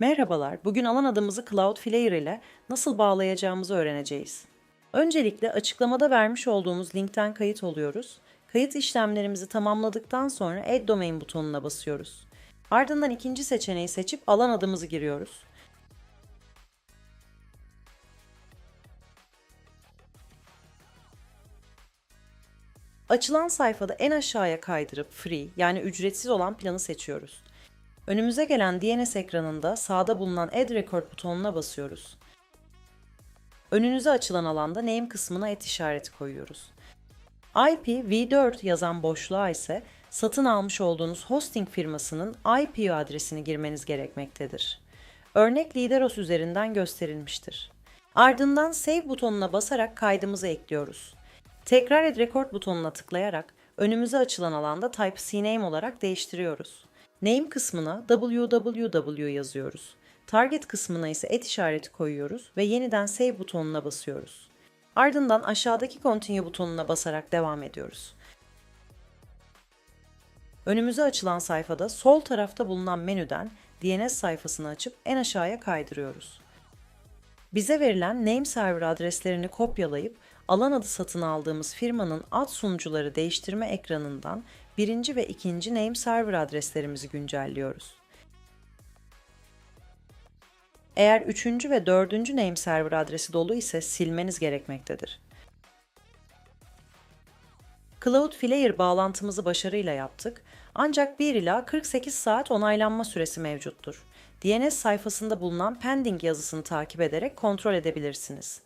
Merhabalar, bugün alan adımızı Cloudflare ile nasıl bağlayacağımızı öğreneceğiz. Öncelikle açıklamada vermiş olduğumuz linkten kayıt oluyoruz. Kayıt işlemlerimizi tamamladıktan sonra Add Domain butonuna basıyoruz. Ardından ikinci seçeneği seçip alan adımızı giriyoruz. Açılan sayfada en aşağıya kaydırıp free yani ücretsiz olan planı seçiyoruz. Önümüze gelen DNS ekranında sağda bulunan Add Record butonuna basıyoruz. Önünüze açılan alanda name kısmına et işareti koyuyoruz. IP v4 yazan boşluğa ise satın almış olduğunuz hosting firmasının IP adresini girmeniz gerekmektedir. Örnek Lideros üzerinden gösterilmiştir. Ardından Save butonuna basarak kaydımızı ekliyoruz. Tekrar Add Record butonuna tıklayarak önümüze açılan alanda Type CNAME olarak değiştiriyoruz. Name kısmına www yazıyoruz. Target kısmına ise et işareti koyuyoruz ve yeniden Save butonuna basıyoruz. Ardından aşağıdaki Continue butonuna basarak devam ediyoruz. Önümüze açılan sayfada sol tarafta bulunan menüden DNS sayfasını açıp en aşağıya kaydırıyoruz. Bize verilen name server adreslerini kopyalayıp alan adı satın aldığımız firmanın ad sunucuları değiştirme ekranından birinci ve ikinci name server adreslerimizi güncelliyoruz. Eğer üçüncü ve dördüncü name server adresi dolu ise silmeniz gerekmektedir. Cloudflare bağlantımızı başarıyla yaptık ancak 1 ila 48 saat onaylanma süresi mevcuttur. DNS sayfasında bulunan pending yazısını takip ederek kontrol edebilirsiniz.